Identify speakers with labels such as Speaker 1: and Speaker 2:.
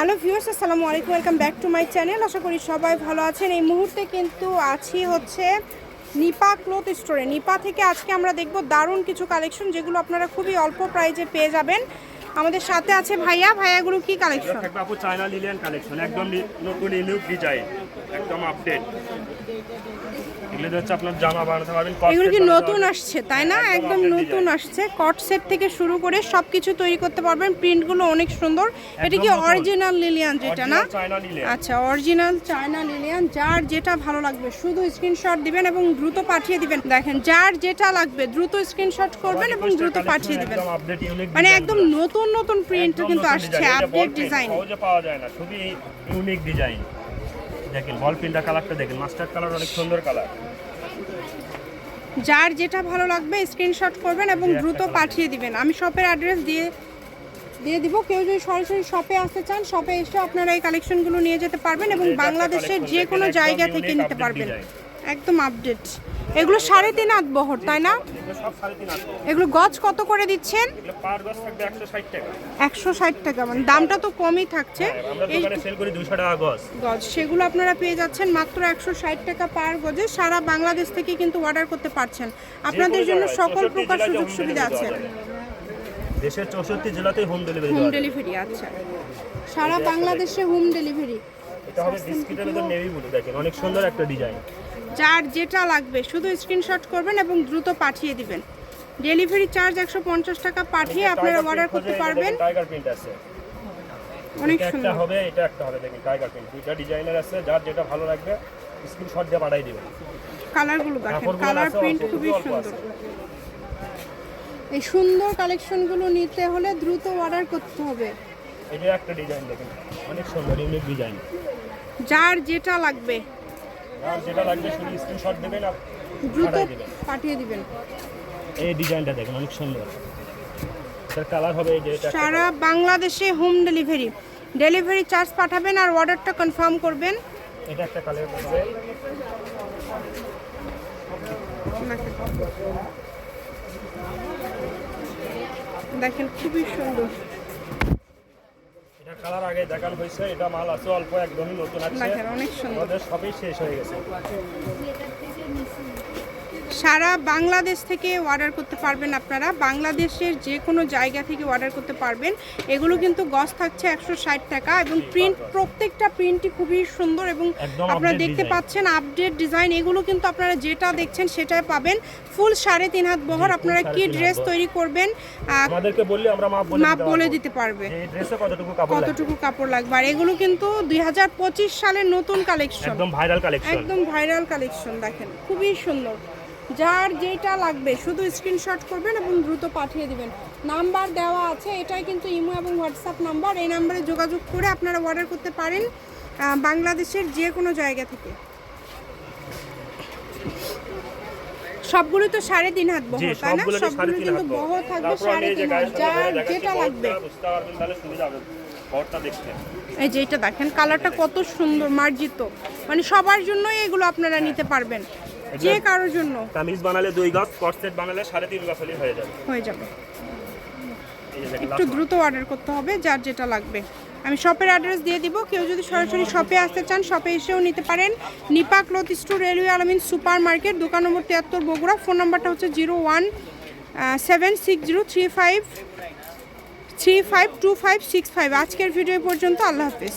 Speaker 1: Hello viewers, আসসালামু আলাইকুম, welcome back to my channel. আশা করি সবাই ভালো আছেন। এই মুহূর্তে কিন্তু আছি হচ্ছে নিপা ক্লোথ স্টোরে। নিপা থেকে আজকে আমরা দেখব দারুণ কিছু কালেকশন যেগুলো আপনারা খুবই অল্প প্রাইজে পেয়ে যাবেন। আমাদের সাথে আছে ভাইয়া। ভাইয়াগুলো কি কালেকশন?
Speaker 2: থাকবে আপু চায়না লিলিয়ান কালেকশন, একদম নতুন ইউনিক ডিজাইন একদম আপডেট এগুলো হচ্ছে আপনার জামা বানাতে পারবেন
Speaker 1: এগুলো কি নতুন আসছে তাই না?
Speaker 2: একদম
Speaker 1: নতুন আসছে। কট সেট থেকে শুরু করে সব কিছু তৈরি করতে পারবেন। প্রিন্টগুলো অনেক সুন্দর। এটা কি অরিজিনাল লিলিয়ান যেটা না? আচ্ছা অরিজিনাল চায়না লিলিয়ান যার যেটা ভালো লাগবে শুধু স্ক্রিনশট দিবেন এবং দ্রুত পাঠিয়ে দিবেন। দেখেন যার যেটা লাগবে দ্রুত স্ক্রিনশট করবেন এবং দ্রুত পাঠিয়ে দিবেন। মানে একদম নতুন নতুন প্রিন্ট কিন্তু আসছে আপডেট ডিজাইন
Speaker 2: পাওয়া যায় না খুবই ইউনিক ডিজাইন দেখেন বল পিনটা কালারটা দেখেন মাস্টার্ড কালার অনেক সুন্দর কালার
Speaker 1: যার যেটা ভালো লাগবে স্ক্রিনশট করবেন এবং দ্রুত পাঠিয়ে দিবেন। আমি শপের অ্যাড্রেস দিয়ে দিয়ে দিব। কেউ যদি সরাসরি শপে আসতে চান শপে এসে আপনারা এই কালেকশনগুলো নিয়ে যেতে পারবেন এবং বাংলাদেশের যে কোনো জায়গা থেকে নিতে পারবেন। একদম আপডেট এগুলো সাড়ে তিন হাত বহর তাই না?
Speaker 2: এগুলো
Speaker 1: গজ কত করে দিচ্ছেন?
Speaker 2: একশো ষাট টাকা।
Speaker 1: মানে দামটা তো কমই থাকছে।
Speaker 2: হ্যাঁ, গজ।
Speaker 1: সেগুলো আপনারা পেয়ে যাচ্ছেন মাত্র একশো ষাট টাকা পার গজে। সারা বাংলাদেশ থেকে কিন্তু অর্ডার করতে পারছেন। আপনাদের জন্য সকল প্রকার
Speaker 2: জেলাতে
Speaker 1: সুযোগ সুবিধা আছে।
Speaker 2: দেশের চৌষট্টি জেলাতেই হোম ডেলিভারি
Speaker 1: হোম ডেলিভারি আচ্ছা। সারা বাংলাদেশে হোম ডেলিভারি
Speaker 2: এটা হবে বিস্কিটের মধ্যে নেভি ব্লু দেখেন অনেক সুন্দর একটা ডিজাইন
Speaker 1: যার যেটা লাগবে শুধু স্ক্রিনশট করবেন এবং দ্রুত পাঠিয়ে দিবেন। ডেলিভারি চার্জ একশো পঞ্চাশ টাকা পাঠিয়ে আপনারা অর্ডার করতে পারবেন।
Speaker 2: টাইগার প্রিন্ট আছে।
Speaker 1: অনেক সুন্দর।
Speaker 2: হবে এটা একটা হবে দেখেন টাইগার প্রিন্ট দুইটা ডিজাইনার আছে যার যেটা ভালো লাগবে স্ক্রিনশট দিয়ে পাঠাই দিবেন।
Speaker 1: কালারগুলো দেখেন কালার প্রিন্ট খুবই সুন্দর। এই সুন্দর কালেকশনগুলো নিতে হলে দ্রুত অর্ডার করতে হবে।
Speaker 2: এটা একটা ডিজাইন দেখেন অনেক সুন্দর ইউনিক ডিজাইন
Speaker 1: যার যেটা লাগবে।
Speaker 2: আর যেটা লাগবে শুধু স্ক্রিনশট দেবেন আর
Speaker 1: দ্রুত
Speaker 2: পাঠিয়ে দিবেন। এই ডিজাইনটা দেখেন অনেক সুন্দর। কালার হবে এই
Speaker 1: সারা বাংলাদেশে হোম ডেলিভারি ডেলিভারি চার্জ পাঠাবেন আর অর্ডারটা কনফার্ম করবেন।
Speaker 2: এটা একটা কালার হবে।
Speaker 1: দেখেন খুবই সুন্দর।
Speaker 2: কালার আগে দেখানো হয়েছে এটা মাল আছে অল্প একদমই নতুন আছে আমাদের সবই শেষ হয়ে গেছে।
Speaker 1: সারা বাংলাদেশ থেকে অর্ডার করতে পারবেন আপনারা। বাংলাদেশের যে কোনো জায়গা থেকে অর্ডার করতে পারবেন। এগুলো কিন্তু গজ থাকছে একশো ষাট টাকা এবং প্রিন্ট প্রত্যেকটা প্রিন্টই খুবই সুন্দর এবং আপনারা দেখতে পাচ্ছেন আপডেট ডিজাইন এগুলো কিন্তু আপনারা যেটা দেখছেন সেটাই পাবেন। ফুল সাড়ে তিন হাত বহর। আপনারা কি ড্রেস তৈরি করবেন? আহ,
Speaker 2: আমাদেরকে বললে আমরা মাপ বলে দিতে পারবে। কতটুকু কাপড় লাগবে।
Speaker 1: আর এগুলো কিন্তু দুই হাজার পঁচিশ সালের নতুন কালেকশন
Speaker 2: একদম ভাইরাল কালেকশন
Speaker 1: একদম ভাইরাল কালেকশন দেখেন। খুবই সুন্দর। যার যেটা লাগবে শুধু স্ক্রিনশট করবেন এবং দ্রুত পাঠিয়ে দিবেন। নাম্বার দেওয়া আছে এটাই কিন্তু ইমো এবং হোয়াটসঅ্যাপ নাম্বার এই নাম্বারে যোগাযোগ করে আপনারা অর্ডার করতে পারেন বাংলাদেশের যে কোনো জায়গা থেকে। সবগুলো তো সাড়ে তিন হাত
Speaker 2: জি
Speaker 1: বহর তাই না?
Speaker 2: সবগুলো
Speaker 1: কিন্তু বহর থাকবে সাড়ে তিন হাত। যার যেটা লাগবে। এই যে এটা দেখেন কালারটা কত সুন্দর মার্জিত। মানে সবার জন্যই এগুলো আপনারা নিতে পারবেন। যে কারোর জন্য।
Speaker 2: কামিজ বানালে দুই গজ কটসেট বানালে সাড়ে তিন গজ হলেই হয়ে যাবে।
Speaker 1: হয়ে যাবে। একটু দ্রুত অর্ডার করতে হবে যার যেটা লাগবে। আমি শপের অ্যাড্রেস দিয়ে দিব। কেউ যদি সরাসরি শপে আসতে চান শপে এসেও নিতে পারেন। Nipa cloth store railway Almin super market দোকান নম্বর তিয়াত্তর বগুড়া। ফোন নাম্বারটা হচ্ছে zero one seven six zero three five three five two five six five. আজকের ভিডিও পর্যন্ত আল্লাহ হাফিজ।